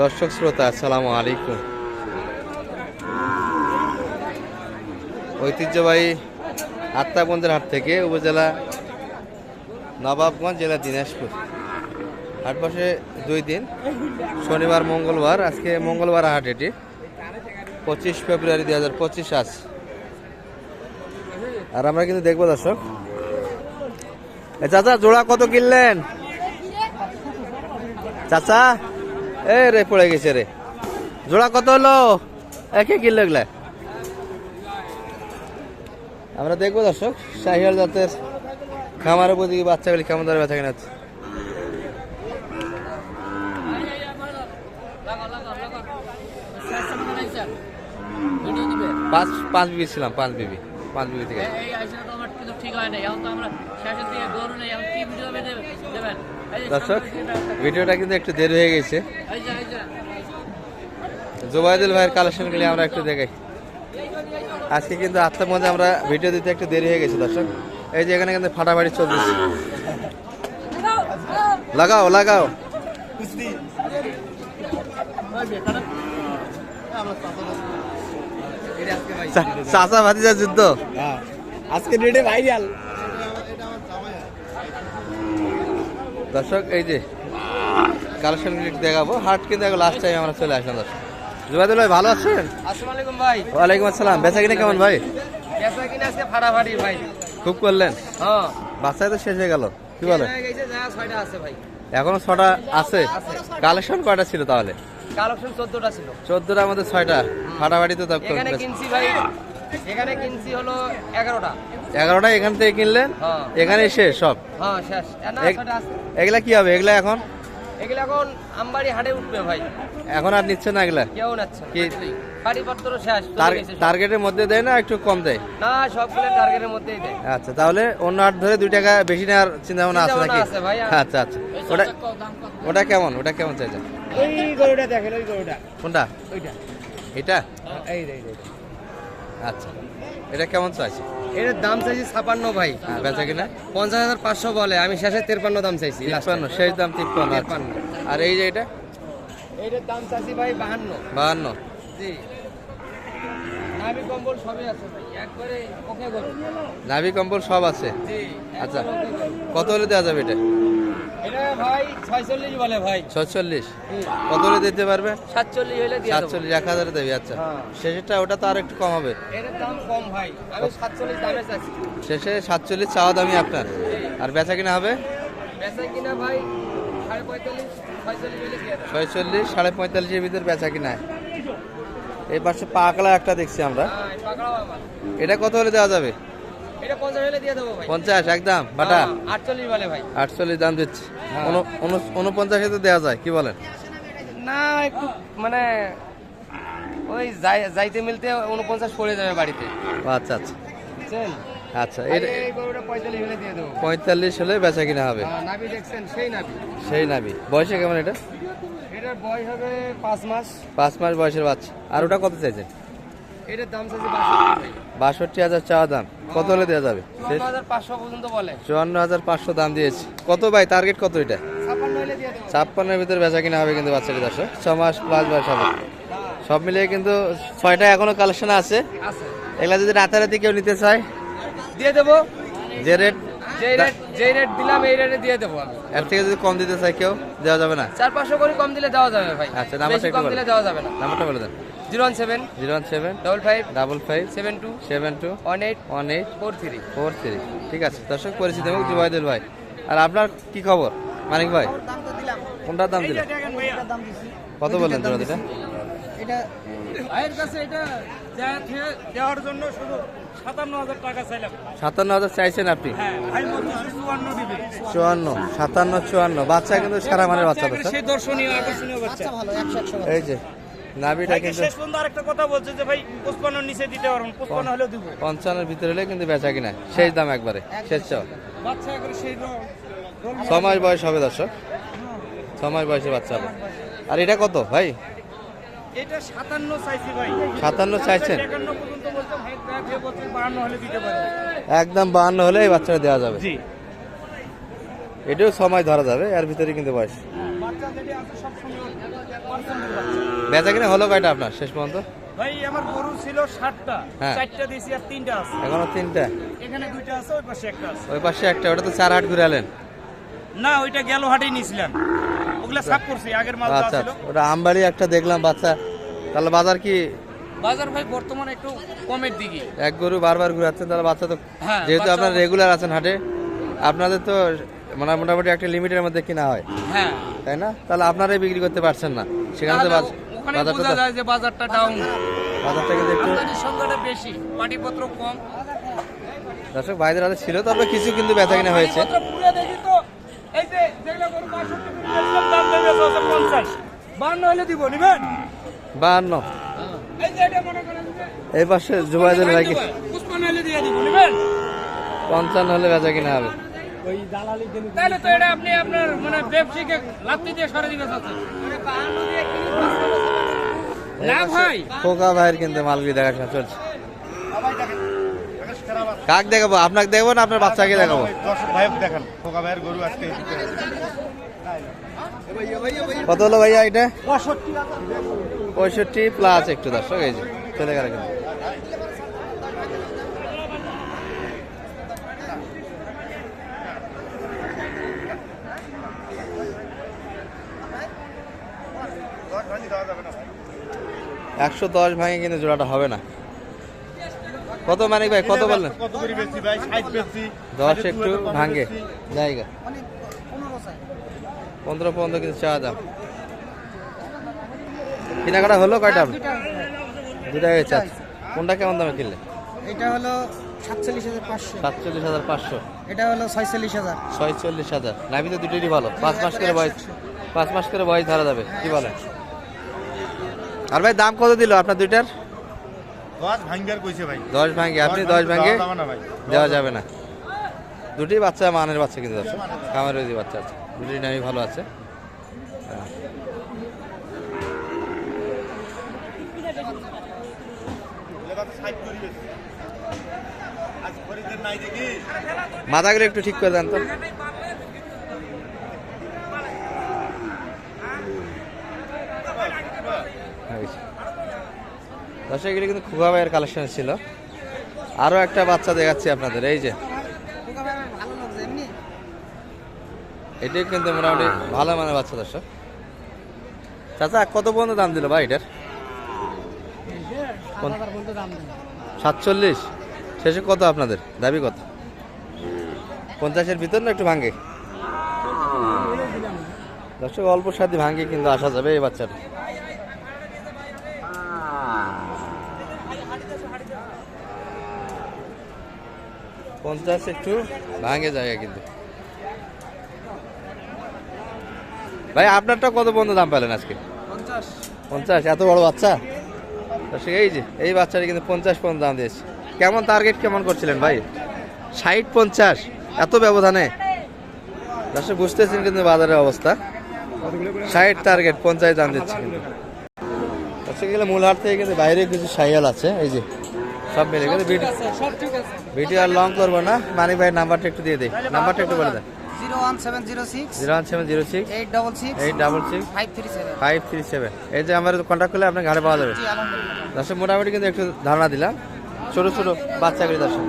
দর্শক শ্রোতা, আসসালামু আলাইকুম। ঐতিহ্যবাহী আত্মাবন্দের হাট থেকে উপজেলা নবাবগঞ্জ জেলা দিনাজপুর। হাট বসে দুই দিন, শনিবার, মঙ্গলবার। আজকে মঙ্গলবার হাট এটি। পঁচিশ ফেব্রুয়ারি দুই হাজার পঁচিশ আজ। আর আমরা কিন্তু দেখব দর্শক। চাচা, জোড়া কত কিনলেন? চাচা এ রে, পড়ে গেছে রে। জোড়া কত হলো? একে কিনলো এগুলা আমরা দেখব দর্শক শাহিয়াল জাতের খামারের প্রতি বাচ্চাগুলি কেমন ধরে ব্যথা কিনা পাঁচ পাঁচ বিবি ছিলাম, পাঁচ বিবি পাঁচ বিবি থেকে। ঠিক হয় না এখন তো আমরা শেষের দিকে গরু নেই কি ভিডিও দেবেন দর্শক, ভিডিওটা কিন্তু একটু দেরি হয়ে গেছে। যে ভাইয়ের কালেকশনগুলি আমরা একটু দেখাই। আজকে কিন্তু আটটার মধ্যে আমরা ভিডিও দিতে একটু দেরি হয়ে গেছে, দর্শক। এই যে এখানে কিন্তু ফাটাফাটি চলতেছে। লাগাও লাগাও। চা- চাচা ভাতিজা যুদ্ধ? আজকে ডেটে ভাইরাল। দর্শক এই যে কালেকশনগুলি দেখাবো। হাট কিন্তু লাস্ট টাইম আমরা চলে আসলাম দর্শক। জুবাইদুল ভাই ভালো আছেন? আসসালামু আলাইকুম ভাই। ওয়ালাইকুম আসসালাম। বেচা কিনা কেমন ভাই? কেসা কিনা আজকে ফাটাফাটি ভাই। খুব করলেন? হ্যাঁ। বাচ্চায় তো শেষ হয়ে গেল। কি বলে? গেছে যা ছয়টা আছে ভাই। এখনও ছটা আছে? কালেকশন কয়টা ছিল তাহলে? কালেকশন চোদ্দটা ছিল। চোদ্দটার মধ্যে ছয়টা। ফাটাফাটি তো কিনছি ভাই এখানে কিনছি হলো এগারোটা। এগারোটা এখান থেকে কিনলেন? হ্যাঁ। এখানে শেষ সব? হ্যাঁ শেষ। এগুলা কি হবে? এগুলা এখন? এগুলো এখন আমবাড়ি হাটে উঠবে ভাই। এখন আর নিচ্ছে না এগুলা? কেউ নাচ্ছে কি? শেষ। টার্গেটের মধ্যে দেয় না একটু কম দেয়? না সবগুলো টার্গেটের মধ্যেই দেয়। আচ্ছা তাহলে অন্য হাট ধরে দুই টাকা বেশি নেওয়ার চিন্তা ভাবনা আছে নাকি আচ্ছা আচ্ছা। ওটা ওটা কেমন? ওটা কেমন চাইছেন? ওই গরুটা দেখেন ওই গরুটা। কোনটা? ওইটা। এটা? এই। আচ্ছা। এটা কেমন চাইছে? এর দাম চাইছি ছাপান্ন ভাই। হ্যাঁ বেচা কিনা? পঞ্চাশ হাজার পাঁচশো বলে আমি শেষে তেরপান্ন দাম চাইছি last শেষ দাম তিপ্পান্ন আচ্ছা। আর এই যে এটা? এইটার দাম চাইছি ভাই বাহান্ন। বাহান্ন। জি। কম্বল সবই আছে ভাই একবারে ওকে নাভি কম্বল সব আছে? আচ্ছা। কত হলে দেওয়া যাবে এটা? ছচল্লিশ কত হলে দিতে পারবে? সাতচল্লিশ হলে সাতচল্লিশ এক হাজারে দেবে আচ্ছা। হ্যাঁ। শেষেরটা ওটা তো আর একটু কম হবে। কম ভাই। আমি সাতচল্লিশ দামে চাইছি শেষে সাতচল্লিশ চাওয়া দামই আপনার। আর বেচা কিনা হবে? ছয়চল্লিশ সাড়ে পঁয়তাল্লিশের ভিতর বেচা কিনা। এই পাশে পাকলা একটা দেখছি আমরা। হ্যাঁ আমার। এটা কত হলে দেওয়া যাবে? এটা পঞ্চাশ হলে দিয়ে দেবো ভাই। পঞ্চাশ একদম বাটা। হ্যাঁ, আটচল্লিশ বলে ভাই। আটচল্লিশ দাম দিচ্ছি। হ্যাঁ। উন- উন- উনপঞ্চাশে তো দেওয়া যায় কি বলেন? না একটু মানে ওই যাইতে মিলতে উনপঞ্চাশ পড়ে যাবে বাড়িতে। আচ্ছা আচ্ছা। বুঝছেন? আচ্ছা এটা পঁয়তাল্লিশ হলে দিয়ে বেচা কিনা হবে। সেই নাবি বয়সে কেমন এটা? এটার বয়স হবে পাঁচ মাস। পাঁচ মাস বয়সের বাচ্চা। আর ওটা কত চাইছেন? এটার দাম চাইছে বাষট্টি। হাজার চাওয়া দাম। কত হলে দেওয়া যাবে? চুয়ান্ন হাজার পাঁচশো পর্যন্ত বলে। চুয়ান্ন হাজার পাঁচশো দাম দিয়েছি। কত ভাই? টার্গেট কত এটা? ছাপ্পান্ন হলে দিয়ে দেবো। ছাপ্পান্নের ভিতরে বেচা কিনা হবে কিন্তু বাচ্চাটি দর্শক। ছ মাস প্লাস বয়স হবে। সব মিলিয়ে কিন্তু ছয়টা এখনও কালেকশন আছে। এগুলা যদি রাতারাতি কেউ নিতে চায় দিয়ে দেবো। যে রেট যেই রেট দিলাম এই রেটে দিয়ে দেবো আমি। এর থেকে যদি কম দিতে কেউ দেওয়া যাবে না? চার পাঁচশো করে কম দিলে দেওয়া যাবে ভাই। আচ্ছা, নাম্বারটা কম দিলে দেওয়া যাবে না। নাম্বারটা বলে দেন। Zero one seven zero one seven double five double five seven two seven two one eight one eight four three four three ঠিক আছে দর্শক পরিচিত এবং জুবাইদুল ভাই। আর আপনার কি খবর? মানিক ভাই। কোনটার দাম দিলেন? কত বললেন তোরা এটা ভাইয়ের কাছে এটা দেওয়ার জন্য শুধু সাতান্ন হাজার টাকা চাইলাম। সাতান্ন হাজার চাইছেন আপনি? হ্যাঁ চুয়ান্ন সাতান্ন চুয়ান্ন। বাচ্চা কিন্তু সারা মানের বাচ্চা সেই দর্শনীয় আকর্ষণীয় বাচ্চা। এই যে নাভিটা কিন্তু শেষ পর্যন্ত আরেকটা কথা বলছে যে ভাই পঁচপান্ন নিচে দিতে হলেও দিব। ভিতরে হলে কিন্তু বেচা কিনা শেষ দাম একবারে শেষ চাও। বাচ্চা করে সেই ছ মাস বয়স হবে দর্শক। ছ মাস বয়সের বাচ্চা হবে। আর এটা কত ভাই? এটা সাতান্ন চাইছি ভাই। সাতান্ন চাইছেন একান্ন পর্যন্ত বলতে ভাই যে বছর বাহান্ন হলে দিতে পারব। একদম বাহান্ন হলে এই বাচ্চাটা দেওয়া যাবে। জি। এটাও সময় ধরা যাবে এর ভিতরে কিন্তু বয়স। বাচ্চা যেটা আছে সব সময় পার্সেন্টের বাচ্চা। বেচা কিনা হলো কয়টা আপনার শেষ পর্যন্ত? ভাই আমার গরু ছিল ষাটটা হ্যাঁ। চারটা দিয়েছি আর তিনটা আছে। এখনও তিনটা? এখানে দুইটা আছে ওই পাশে একটা আছে। ওই পাশে একটা ওটা তো চার হাট ঘুরে আলেন না ওইটা গেল হাটেই নিয়েছিলাম। ওগুলা সাফ করছি আগের মাল আচ্ছা ছিল। ওটা আমবাড়ি একটা দেখলাম বাচ্চা। তাহলে বাজার কি বাজার ভাই বর্তমানে একটু কমের দিকে। এক গরু বারবার ঘুরাচ্ছেন তাহলে বাচ্চা তো হ্যাঁ, যেহেতু আপনার রেগুলার আছেন হাটে আপনাদের তো মানে মোটামুটি একটা লিমিটের মধ্যে কিনা হয়। হ্যাঁ। তাই না? তাহলে আপনারাই বিক্রি করতে পারছেন না। সেখানে তো ওখানে বোঝা যায় যে বাজারটা ডাউন বাজারটা কিন্তু একটু সংখ্যাটা বেশি পাটিপত্র কম। দর্শক ভাইদের হাতে ছিল তবে কিছু কিন্তু বেচা কিনা হয়েছে। তো। এই যে যেগুলো গরু 65 দিয়েছিলাম, দাম নেমে গেছে 50 52 হলে দিব নিবেন? বাহান্ন এই যে এটা করেন যে এই পাশে জুবাইদুল ভাইকে পঞ্চান্ন হলে বেচা কিনা হবে। তাহলে তো এটা আপনি আপনার মানে ব্যবসায়ীকে লাত্তি দিয়ে সরে চাচ্ছেন না ভাই। খোকা ভাইয়ের কিন্তু দেখাশোনা চলছে। কাক দেখাবো? আপনাকে দেখাবো না আপনার বাচ্চাকে দেখাবো? দেখান খোকা ভাইয়ের গরু আজকে কত হলো ভাইয়া এটা? পঁয়ষট্টি। প্লাস একটু দর্শক এই যে চলে গেল কিন্তু। একশো দশ ভাঙে কিন্তু জোড়াটা হবে না। কত মানিক ভাই কত বললেন? কত করে বেশি ভাই? ষাট বেশি দশ একটু ভাঙে। জায়গা। পনেরো পনেরো কিন্তু চাওয়া দাম। কেনাকাটা হলো কয়টা? দুটা হয়েছে। কোনটা কেমন দামে কিনলে? এটা হলো সাতচল্লিশ হাজার পাঁচশো। সাতচল্লিশ হাজার পাঁচশো। এটা হলো ছয়চল্লিশ হাজার। ছয়চল্লিশ হাজার। নাভি তো দুটোই ভালো। পাঁচ মাস করে বয়স পাঁচ মাস করে বয়স ধরা যাবে। কি বলেন? আর ভাই দাম কত দিল আপনার দুইটার? দশ ভাঙ্গে আপনি দশ ভাঙ্গে দেওয়া যাবে না দুটি বাচ্চা মানের বাচ্চা কিন্তু দর্শক খামারের যে বাচ্চা আছে। দুটি নামই ভালো আছে। মাথাগুলো একটু ঠিক করে দেন তো। দর্শক এগুলো কিন্তু খুবা ভাইয়ের কালেকশন ছিল। আরও একটা বাচ্চা দেখাচ্ছি আপনাদের এই যে। এটাই কিন্তু মোটামুটি ভালো মানের বাচ্চা দর্শক। চাচা কত পর্যন্ত দাম দিল ভাই এটার? সাতচল্লিশ? শেষে কত আপনাদের? দাবি কত? পঞ্চাশের ভিতর না একটু ভাঙ্গে? দর্শক অল্প সাথে ভাঙ্গে কিন্তু আসা যাবে এই বাচ্চাটা। পঞ্চাশ একটু। ভাঙে জায়গা কিন্তু। ভাই আপনারটা কত পর্যন্ত দাম পেলেন আজকে? পঞ্চাশ। পঞ্চাশ এত বড় বাচ্চা? এই যে এই বাচ্চাটা কিন্তু পঞ্চাশ পর্যন্ত দাম দিয়েছে। কেমন টার্গেট কেমন করছিলেন ভাই? ষাট পঞ্চাশ এত ব্যবধানে? দর্শক বুঝতেছেন কিন্তু বাজারের অবস্থা। ষাট টার্গেট পঞ্চাশ দাম দিচ্ছে কিন্তু। দর্শক গেলে মূল হাট থেকে কিন্তু বাইরে কিছু সাইয়াল আছে। এই যে সব মিলে গেলে ভিডিও ভিডিও আর লং করব না মানিক ভাই নাম্বারটা একটু দিয়ে দিই নাম্বারটা একটু বলে দেয় এই যে আমার কন্ট্যাক্ট করলে আপনার ঘাড়ে পাওয়া যাবে। দর্শক মোটামুটি কিন্তু একটু ধারণা দিলাম। ছোট ছোট বাচ্চাগুলি দর্শক।